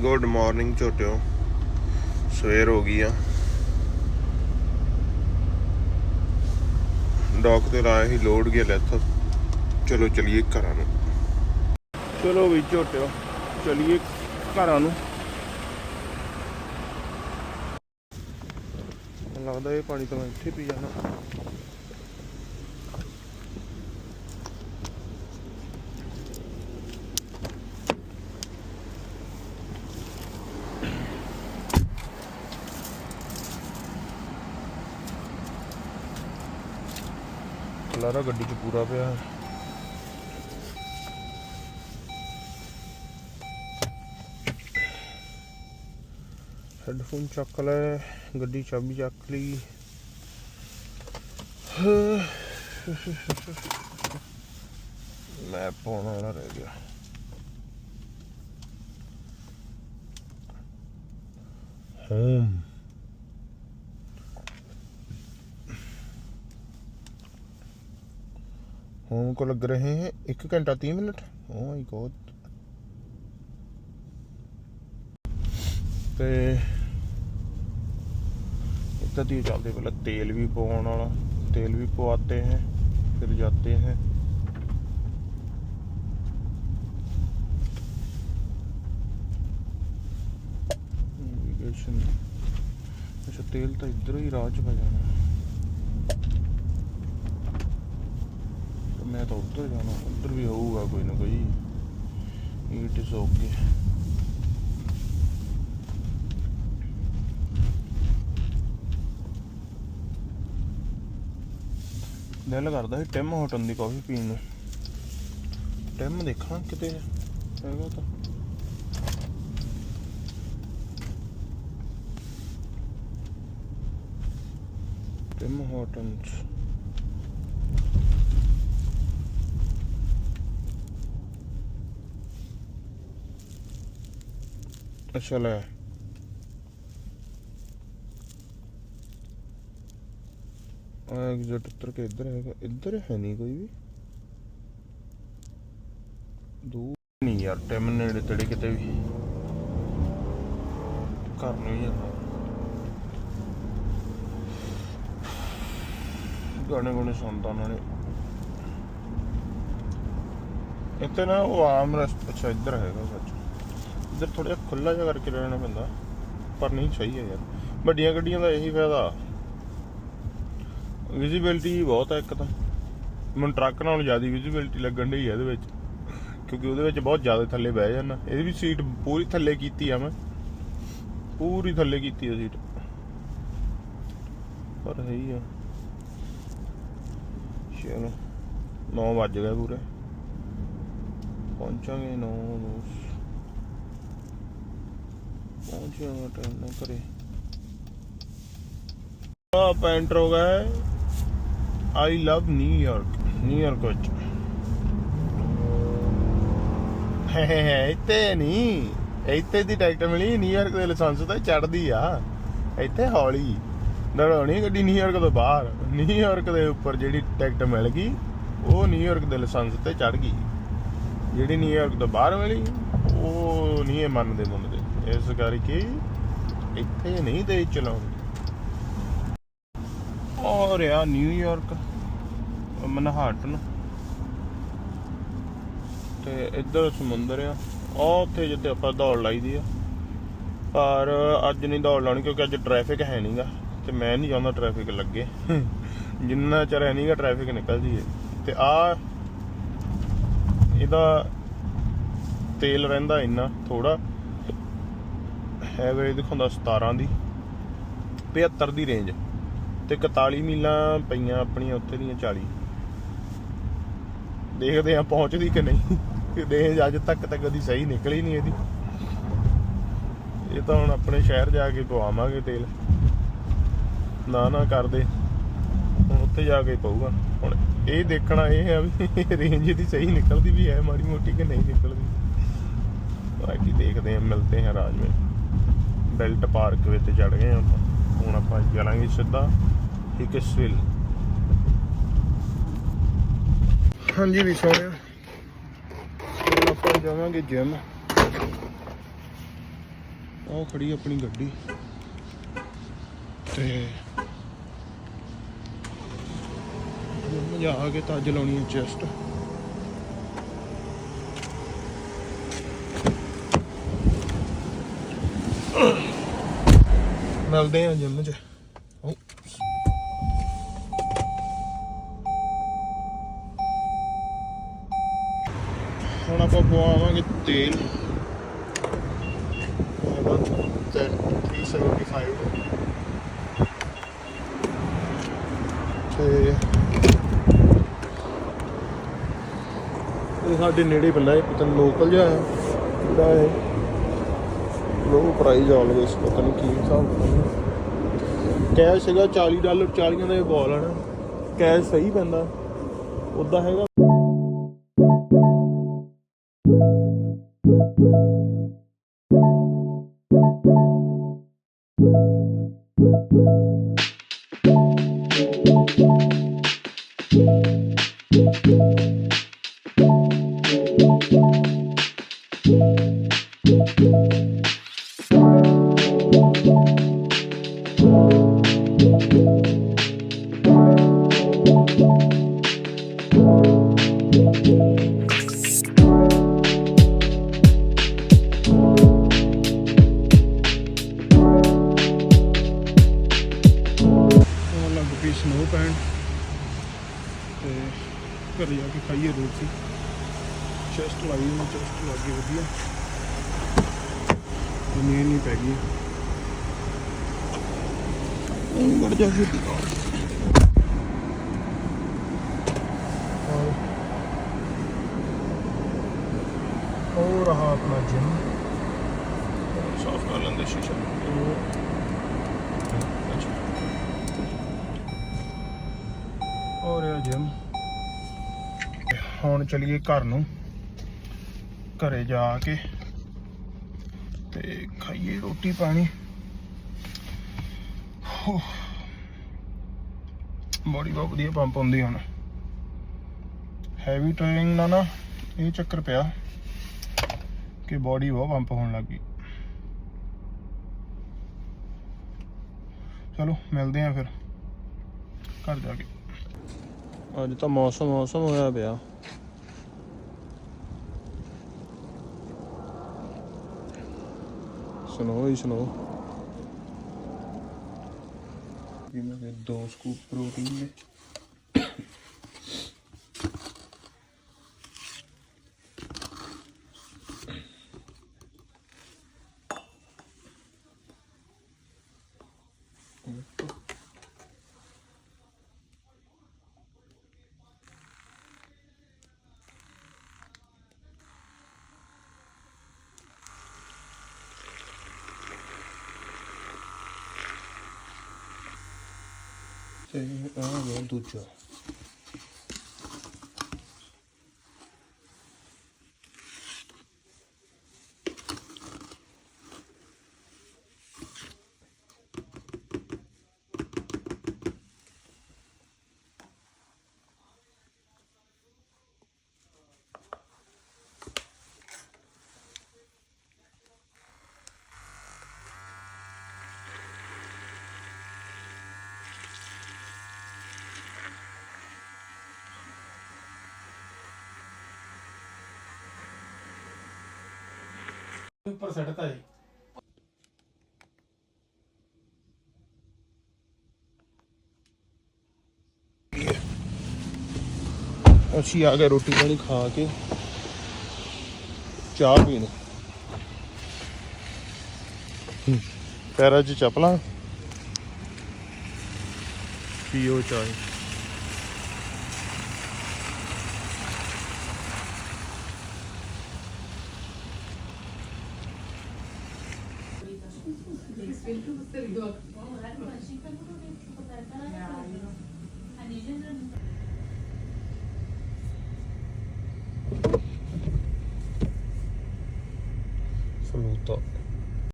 Good morning ਝੋਟਿਓ ਸਵੇਰ ਹੋ ਗਈ ਆ। ਡੌਕ ਤੇ ਲਾਇਆ ਹੀ ਲੋਡ ਗਿਆ ਲੈਥ ਚਲੋ ਚਲੀਏ ਘਰਾਂ ਨੂੰ। ਚਲੋ ਵੀ ਝੋਟਿਓ ਚਲੀਏ ਘਰਾਂ ਨੂੰ। ਮੈਨੂੰ ਲੱਗਦਾ ਇਹ ਪਾਣੀ ਤਾਂ ਮੈਂ ਇੱਥੇ ਪੀ ਜਾਣਾ। ਖਲਾਰਾ ਗੱਡੀ 'ਚ ਪੂਰਾ ਪਿਆ। ਹੈ। ਹੈੱਡਫੋਨ ਚੱਕ ਲੈ, ਗੱਡੀ ਚਾਬੀ ਚੱਕ ਲਈ। ਮੈਂ ਪਾਉਣ ਵਾਲਾ ਰਹਿ ਗਿਆ। ਹੋਮ होम को लग रहे हैं एक घंटा तीन मिनट ओ माय गॉड ਤੇ इतना दिए चलते पहले तेल भी पवाने वाला तेल भी पवाते हैं फिर जाते हैं नेविगेशन अच्छा तेल तो इधर ही राह च पै जाना ਤੇ ਮੈਂ ਤਾਂ ਉੱਧਰ ਜਾਣਾ, ਉੱਧਰ ਵੀ ਹੋਊਗਾ ਕੋਈ ਨਾ ਕੋਈ। ਇਟ ਇਜ਼ ਓਕੇ ਦਿਲ ਕਰਦਾ ਸੀ ਟਿਮ ਹੋਟਨ ਦੀ ਕਾਫੀ ਪੀਣ ਨੂੰ। ਟਿਮ ਦੇਖਾਂ ਕਿਤੇ ਹੈਗਾ ਤਾਂ। ਟਿਮ ਹੋਟਨਸ ਅੱਛਾ ਲੈ। ਐਗਜ਼ਿਟ ਉੱਤਰ ਕੇ ਇੱਧਰ ਹੈਗਾ। ਇੱਧਰ ਹੈ ਨਹੀਂ ਕੋਈ ਵੀ। ਦੂਰ ਨਹੀਂ ਯਾਰ ਟਿਮ ਨੇੜੇ ਤੇੜੇ ਕਿਤੇ ਵੀ। ਘਰ ਨੂੰ ਹੀ ਜਾਣਾ ਗਾਣੇ ਗੁਣੇ ਸੁਣਦਾ ਉਹਨਾਂ ਨੇ। ਇੱਥੇ ਨਾ ਉਹ ਆਮ ਰਸਤਾ ਅੱਛਾ, ਇੱਧਰ ਹੈਗਾ ਸੱਚ। ਇੱਧਰ ਥੋੜਾ ਜਿਹਾ ਖੁੱਲਾ ਜਿਹਾ ਕਰਕੇ ਰਹਿਣਾ ਪੈਂਦਾ, ਪਰ ਨਹੀਂ ਸਹੀ ਹੈ ਯਾਰ। ਵੱਡੀਆਂ ਗੱਡੀਆਂ ਦਾ ਇਹੀ ਫਾਇਦਾ। ਵਿਜ਼ਿਬਿਲਟੀ ਬਹੁਤ ਹੈ ਇੱਕ ਤਾਂ। ਮੈਨੂੰ ਟਰੱਕ ਨਾਲੋਂ ਜ਼ਿਆਦਾ ਵਿਜ਼ਿਬਿਲਟੀ ਲੱਗਣ ਡਈ ਹੈ ਇਹਦੇ ਵਿੱਚ, ਕਿਉਂਕਿ ਉਹਦੇ ਵਿੱਚ ਬਹੁਤ ਜ਼ਿਆਦਾ ਥੱਲੇ ਬਹਿ ਜਾਂਦਾ ਇਹਦੀ ਵੀ ਸੀਟ ਪੂਰੀ ਥੱਲੇ ਕੀਤੀ ਆ ਮੈਂ। ਪੂਰੀ ਥੱਲੇ ਕੀਤੀ ਆ ਸੀਟ ਪਰ ਹੈ ਹੀ ਆ। ਚਲੋ 9 ਵੱਜ ਗਏ ਪੂਰੇ। ਪਹੁੰਚਾਂਗੇ 9 ਨੂੰ ਪਹੁੰਚ ਜਾਣਾ ਟਾਈਮ ਨਾਲ ਕਰੇ ਆਪ ਐਂਟਰ ਹੋ। ਗਏ ਆਈ ਲਵ ਨਿਊਯਾਰਕ ਨਿਊਯਾਰਕ ਵਿੱਚ। ਇੱਥੇ ਨਹੀਂ। ਇੱਥੇ ਦੀ ਟਿਕਟ ਮਿਲੀ ਨਿਊਯਾਰਕ ਦੇ ਲਾਇਸੈਂਸ ਤੇ ਚੜਦੀ ਆ। ਇੱਥੇ ਹੌਲੀ। ਡਰਾਉਣੀ ਗੱਡੀ ਨਿਊਯਾਰਕ ਤੋਂ ਬਾਹਰ। ਨਿਊਯਾਰਕ ਦੇ ਉੱਪਰ ਜਿਹੜੀ ਟਿਕਟ ਮਿਲ ਗਈ, ਉਹ ਨਿਊਯਾਰਕ ਦੇ ਲਾਇਸੈਂਸ ਤੇ ਚੜ ਗਈ। ਜਿਹੜੀ ਨਿਊਯਾਰਕ ਤੋਂ ਬਾਹਰ ਮਿਲੀ, ਉਹ ਨਹੀਂ ਇਹ ਮੰਨਦੇ ਮੁੰਨਦੇ। ਇਸ ਕਰਕੇ ਇੱਥੇ ਨਹੀਂ ਦੇ ਚਲਾਉਂਦੇ। ਔਰ ਆ ਨਿਊਯਾਰਕ ਮਨਹਾਟਨ ਤੇ ਇੱਧਰ ਸਮੁੰਦਰ ਆ। ਉੱਥੇ ਜਿੱਥੇ ਆਪਾਂ ਦੌੜ ਲਾਈਦੀ ਆ। ਪਰ ਅੱਜ ਨਹੀਂ ਦੌੜ ਲਾਉਣੀ ਕਿਉਂਕਿ ਅੱਜ ਟ੍ਰੈਫਿਕ ਹੈ ਨਹੀਂਗਾ ਤੇ ਮੈਂ ਨਹੀਂ ਚਾਹੁੰਦਾ ਟ੍ਰੈਫਿਕ ਲੱਗੇ। ਜਿੰਨਾ ਚਿਰ ਹੈ ਨਹੀਂਗਾ ਟ੍ਰੈਫਿਕ ਨਿਕਲਦੀ ਹੈ ਤੇ ਆ ਇਹਦਾ ਤੇਲ ਰਹਿੰਦਾ ਇੰਨਾ ਥੋੜਾ ਐਵਰੇਜ ਦਿਖਾਉਂਦਾ 17 ਦੀ 75 ਦੀ ਰੇਂਜ ਤੇ 41 ਮੀਲਾਂ ਪਈਆਂ ਆਪਣੀਆਂ ਉੱਥੇ ਦੀਆਂ 40 ਦੇਖਦੇ ਆ ਪਹੁੰਚਦੀ ਕਿ ਨਹੀਂ। ਰੇਂਜ ਅੱਜ ਤੱਕ ਤਾਂ ਕਦੀ ਸਹੀ ਨਿਕਲੀ ਨਹੀਂ ਇਹਦੀ। ਇਹ ਤਾਂ ਹੁਣ ਆਪਣੇ ਸ਼ਹਿਰ ਜਾ ਕੇ ਪਵਾਵਾਂਗੇ ਤੇਲ। ਨਾ ਨਾ ਕਰਦੇ। ਹੁਣ ਉੱਥੇ ਜਾ ਕੇ ਪਊਗਾ। ਹੁਣ ਇਹ ਦੇਖਣਾ ਇਹ ਹੈ ਵੀ ਰੇਂਜ ਦੀ ਸਹੀ ਨਿਕਲਦੀ ਵੀ ਹੈ, ਮਾੜੀ ਮੋਟੀ ਕਿ ਨਹੀਂ ਨਿਕਲਦੀ। ਬਾਕੀ ਦੇਖਦੇ ਹਾਂ, ਮਿਲਦੇ ਹਾਂ ਰਾਜ ਵਿੱਚ। ਬੈਲਟ ਪਾਰਕ ਵਿੱਚ ਚੜ ਗਏ ਆਪਾਂ। ਹੁਣ ਆਪਾਂ ਚੱਲਾਂਗੇ ਸਿੱਧਾ ਹਿਕਸਵਿਲ। ਹਾਂਜੀ ਵੀ ਸੋਹਣਿਆ ਆਪਾਂ ਜਾਵਾਂਗੇ ਜਿਮ ਉਹ ਖੜੀ ਆਪਣੀ ਗੱਡੀ। ਤੇ ਜਿੰਮ ਜਾ ਕੇ ਤਾਂ ਅੱਜ ਲਾਉਣੀ ਹੈ ਚੈਸਟ ਮਿਲਦੇ ਆ ਜਿੰਮ 'ਚ। ਹੁਣ ਆਪਾਂ ਪਵਾਵਾਂਗੇ ਤੇਲ। ਹੈਗਾ ਤੇ 375 ਤੇ ਇਹ ਸਾਡੇ ਨੇੜੇ ਪੈਂਦਾ ਇਹ ਪਤਾ ਲੋਕਲ ਜਿਹਾ ਹੈ। ਜਿਹੜਾ ਇਹ ਲੋ ਪ੍ਰਾਈਸ ਆਲਵੇਸ ਪਤਾ ਨਹੀਂ ਕੀ ਹਿਸਾਬ ਕੈਸ਼ ਸੀਗਾ 40 ਡਾਲਰ 40 ਦਾ ਇਹ ਬਾਲ ਹੈ ਨਾ। ਕੈਸ਼ ਸਹੀ ਪੈਂਦਾ। ਉਦਾਂ ਹੈਗਾ। ਹੁਣ ਲੱਗ ਸਨੋ ਪੈਣ ਤੇ ਘਰੇ ਜਾ ਕੇ ਖਾਈਏ ਰੋਟੀ। ਚੈਸਟ ਲਾਈ ਨੂੰ ਚੈਸਟ ਲੱਗ ਵਧੀਆ। ਨੀਂਦ ਨਹੀਂ ਪੈ ਗਈ। ਉਹ ਗੜ ਜਾ ਕੇ ਉਹ ਆਪਣਾ ਜਿਮ ਸਾਫ਼ ਕਰ ਲੈਂਦੇ ਸ਼ੀਸ਼ਾ। ਉਹ ਅੱਛਾ ਹੋ ਰਿਹਾ ਜਿਮ ਹੁਣ ਚਲੀਏ ਘਰ ਨੂੰ। ਘਰੇ ਜਾ ਕੇ ਤੇ ਖਾਈਏ ਰੋਟੀ ਪਾਣੀ। ਬੋਡੀ ਬਹੁਤ ਵਧੀਆ ਪੰਪ ਹੁੰਦੀ ਹੁਣ। ਹੈਵੀ ਟ੍ਰੇਨਿੰਗ ਨਾਲ ਨਾ ਇਹ ਚੱਕਰ ਪਿਆ। ਕਿ ਬੋਡੀ ਬਹੁਤ ਪੰਪ ਹੋਣ ਲੱਗ ਗਈ ਚਲੋ ਮਿਲਦੇ ਆਂ ਫਿਰ ਘਰ ਜਾ ਕੇ ਅੱਜ ਤਾਂ ਮੌਸਮ ਮੌਸਮ ਹੋਇਆ ਪਿਆ ਸਨੋ ਹੀ ਸਨੋ ਇਹ ਮੈਂ ਦੋ ਸਕੂਪ ਪ੍ਰੋਟੀਨ ਦੇ ਤੇ ਆ ਗਿਆ ਦੂਜਾ ਉੱਪਰ ਸੱਟਤਾ ਜੀ। ਅਸੀਂ ਆ ਗਏ ਰੋਟੀ ਪਾਣੀ ਖਾ ਕੇ। ਚਾਹ ਪੀਣ। ਪੈਰਾਂ 'ਚ ਚੱਪਲਾਂ। ਪੀਓ ਚਾਹ। Saluto